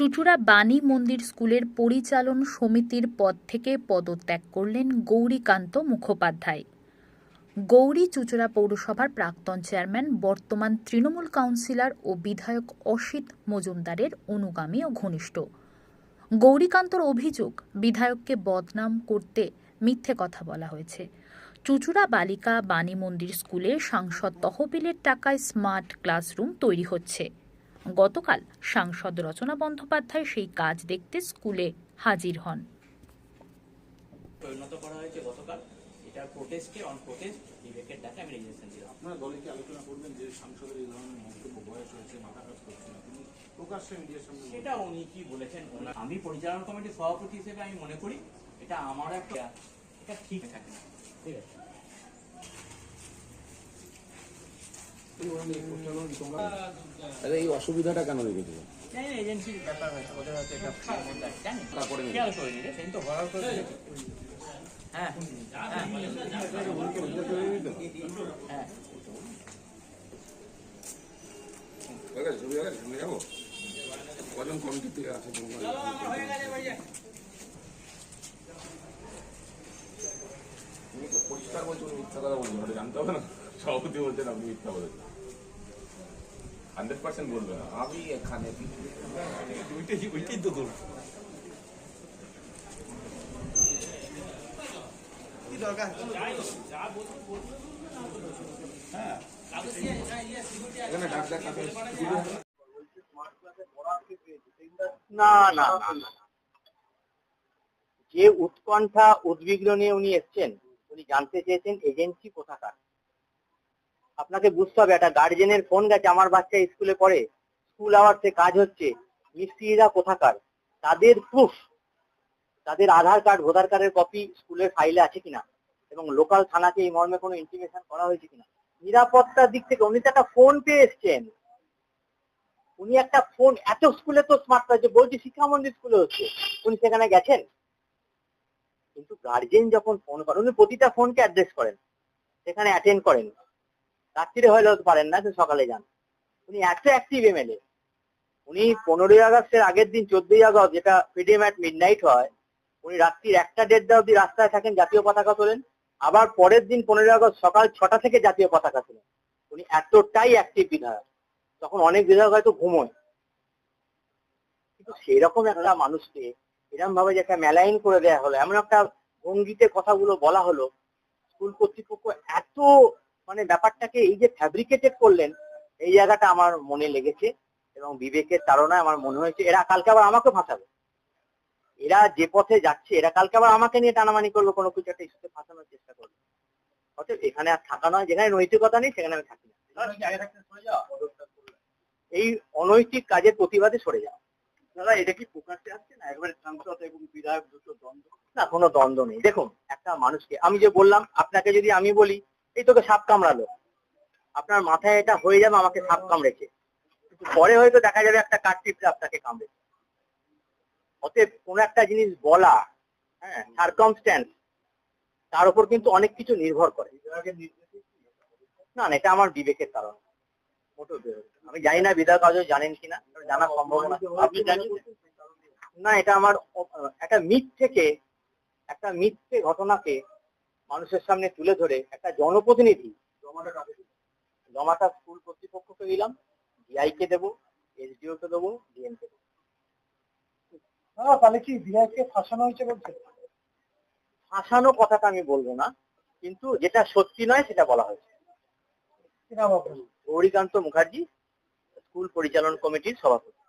চুচুড়া বাণী মন্দির স্কুলের পরিচালন সমিতির পদ থেকে পদত্যাগ করলেন গৌরীকান্ত মুখোপাধ্যায়। গৌরী চুচুড়া পৌরসভার প্রাক্তন চেয়ারম্যান, বর্তমান তৃণমূল কাউন্সিলর ও বিধায়ক অসিত মজুমদারের অনুগামী ও ঘনিষ্ঠ। গৌরীকান্তর অভিযোগ, বিধায়ককে বদনাম করতে মিথ্যে কথা বলা হয়েছে। চুচুড়া বালিকা বাণী মন্দির স্কুলে সাংসদ তহবিলের টাকায় স্মার্ট ক্লাসরুম তৈরি হচ্ছে। গতকাল সাংসদ রচনা বন্দ্যোপাধ্যায় সেই কাজ দেখতে স্কুলে হাজির হন। পরিণত করা হয়েছে গতকাল। এটা প্রোটেস্টে অন প্রোটেস্ট বিবেকের ডাকে আমি রেজিস্ট্রেশন দিলাম। আপনারা দলে কি আলোচনা করবেন যে সাংসদের এই ধরনের মন্তব্য বয়স হয়েছে মাথা কাজ করছে না? তিনি প্রকাশ্যে মিডিয়ার সামনে সেটা উনি কি বলেছেন আমি পরিচালনা কমিটির সভাপতি হিসেবে আমি মনে করি এটা আমার একটা এটা ঠিক থাকে না। ঠিক আছে। আরে এই অসুবিধাটা কেন রেখেছিল। হ্যাঁ হ্যাঁ হ্যাঁ? কজন কমিটি আছে তুমি তো পরিষ্কার বলছো মিথ্যা কথা বলছেন জানতে হবে না। সভাপতি বলছেন আপনি মিথ্যা বলেছেন। হান্ড্রেড পার্সেন্ট বলবে না। আমি এখানে ওইটাই ওইটাই তো না না, না। যে উৎকণ্ঠা উদ্বিগ্ন নিয়ে উনি এসছেন উনি জানতে চেয়েছেন এজেন্সি কোথাকার। আপনাকে বুঝতে হবে, একটা গার্জেনের ফোন গেছে আমার বাচ্চা স্কুলে পড়ে। স্কুল আওয়ার্সে কাজ হচ্ছে। মিস্ত্রিরা কোথাকার? তাদের প্রুফ তাদের আধার কার্ড ভোটার কার্ডের কপি স্কুলের ফাইলে আছে কিনা? এবং লোকাল থানাকে এই মর্মে কোনো ইন্টিমেশন করা হয়েছে কিনা? নিরাপত্তার দিক থেকে উনি তো একটা ফোন পেয়ে এসছেন। উনি একটা ফোন এত স্কুলে তো স্মার্ট কার্ড বলছি শিক্ষা মন্দির স্কুলে হচ্ছে। উনি সেখানে গেছেন? কিন্তু গার্জেন যখন ফোন করেন উনি প্রতিটা ফোনকে অ্যাড্রেস করেন। সেখানে অ্যাটেন্ড করেন। রাত্রিরে হলেও পারেন না তো সকালে যান। উনি এত অ্যাক্টিভ এমএলএ উনি পনেরোই আগস্টের আগের দিন, চোদ্দই আগস্ট, যেটা ফ্রিডম অ্যাট মিড নাইট হয়, উনি রাত্রির একটা দেড়টা অব্দি রাস্তায় থাকেন, জাতীয় পতাকা তোলেন। আবার পরের দিন, পনেরোই আগস্ট সকাল ছটা থেকে জাতীয় পতাকা তোলেন। উনি এতটাই অ্যাক্টিভ বিধায়ক তখন অনেক বিধায়ক হয়তো ঘুমোয়। কিন্তু সেরকম একটা মানুষকে এরকম ভাবে যে একটা মেলাইন করে দেয়া হলো, এমন একটা ভঙ্গিতে কথাগুলো বলা হলো, স্কুল কর্তৃপক্ষ এত মানে ব্যাপারটাকে এই যে ফ্যাব্রিকেটেড করলেন, এই জায়গাটা আমার মনে লেগেছে এবং বিবেকের তাড়নায় আমার মনে হয়েছে, এরা কালকে আবার আমাকে ফাঁসাবে। এরা যে পথে যাচ্ছে, এরা কালকে আবার আমাকে নিয়ে টানামানি করবে, কোনো কিছু একটা ইস্যুতে ফাঁসানোর চেষ্টা করবে। অতএব এখানে আর থাকা নয়, যেখানে নৈতিকতা নেই, সেখানে আমি থাকি না। এই অনৈতিক কাজের প্রতিবাদে সরে যাওয়া দাদা, এটা কি আসছে না? একবারে বিধায়ক দ্বন্দ্ব? না, কোনো দ্বন্দ্ব নেই। দেখুন, একটা মানুষকে, আমি যে বললাম, আপনাকে যদি আমি বলি এই তোকে সাপ কামড়ালো। আপনার মাথায় এটা হয়ে যাবে, আমাকে সাপ কামড়েছে। পরে হয়তো দেখা যাবে একটা কাঠটিপে আপনাকে কামড়েছে অতএব কোনো একটা জিনিস বলা হ্যাঁ সার্কমস্ট্যান্স তার উপর কিন্তু অনেক কিছু নির্ভর করে। না না, এটা আমার বিবেকের কারণ। আমি জানি না বিধায়ক আজও জানেন কিনা জানা সম্ভব না। না, এটা আমার, একটা মিথ থেকে, একটা মিথ্যে ঘটনাকে মানুষের সামনে তুলে ধরে একটা জনপ্রতিনিধি জমাটা স্কুল কর্তৃপক্ষকে দিলাম ডিআই কে দেবো এসডিও কে দেবো ডিএম কে দেবো। তাহলে কি বিআইকে ফাঁসানো হয়েছে বলছে ফাঁসানো কথাটা আমি বলব না কিন্তু যেটা সত্যি নয় সেটা বলা হয়েছে। গৌরীকান্ত মুখার্জি স্কুল পরিচালন কমিটির সভাপতি।